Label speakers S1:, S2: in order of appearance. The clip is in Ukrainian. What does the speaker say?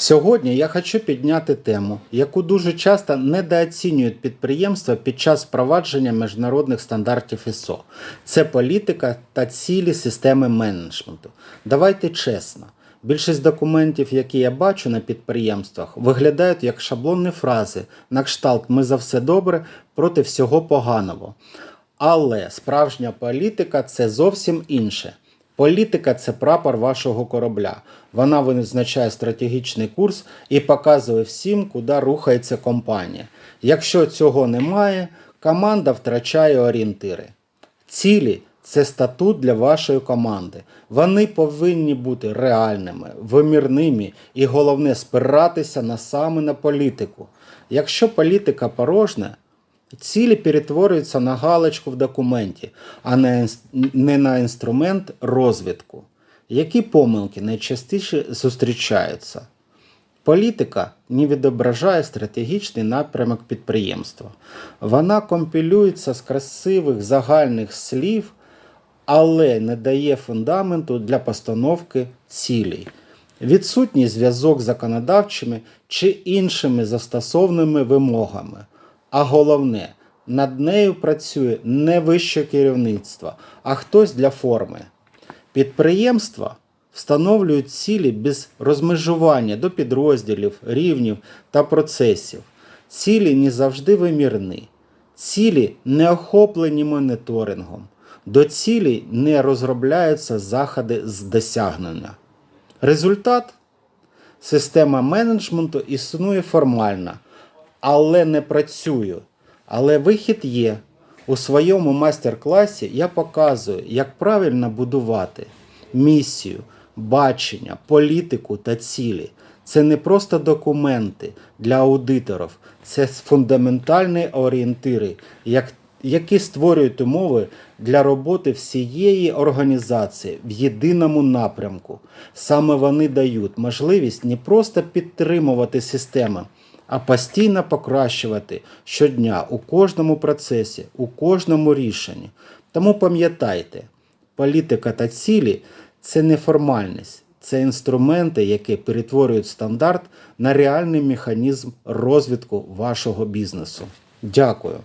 S1: Сьогодні я хочу підняти тему, яку дуже часто недооцінюють підприємства під час впровадження міжнародних стандартів ISO. Це політика та цілі системи менеджменту. Давайте чесно. Більшість документів, які я бачу на підприємствах, виглядають як шаблонні фрази на кшталт Ми за все добре проти всього поганого. Але справжня політика це зовсім інше. Політика це прапор вашого корабля. Вона визначає стратегічний курс і показує всім, куди рухається компанія. Якщо цього немає, команда втрачає орієнтири. Цілі це статут для вашої команди. Вони повинні бути реальними, вимірними і головне спиратися на саме на політику. Якщо політика порожня, Цілі перетворюються на галочку в документі, а не, на інструмент розвитку. Які помилки найчастіше зустрічаються? Політика не відображає стратегічний напрямок підприємства. Вона компілюється з красивих загальних слів, але не дає фундаменту для постановки цілей. Відсутній зв'язок з законодавчими чи іншими застосовними вимогами. А головне, над нею працює не вище керівництво, а хтось для форми. Підприємства встановлюють цілі без розмежування до підрозділів, рівнів та процесів. Цілі не завжди вимірні. Цілі не охоплені моніторингом. До цілі не розробляються заходи з досягнення. Результат Система менеджменту існує формально, але не працює. Але вихід є. У своєму майстер-класі я показую, як правильно будувати місію, бачення, політику та цілі. Це не просто документи для аудиторів, це фундаментальні орієнтири, як які створюють умови для роботи всієї організації в єдиному напрямку. Саме вони дають можливість не просто підтримувати систему, а постійно покращувати щодня у кожному процесі, у кожному рішенні. Тому пам'ятайте, політика та цілі це не формальність, це інструменти, які перетворюють стандарт на реальний механізм розвитку вашого бізнесу. Дякую.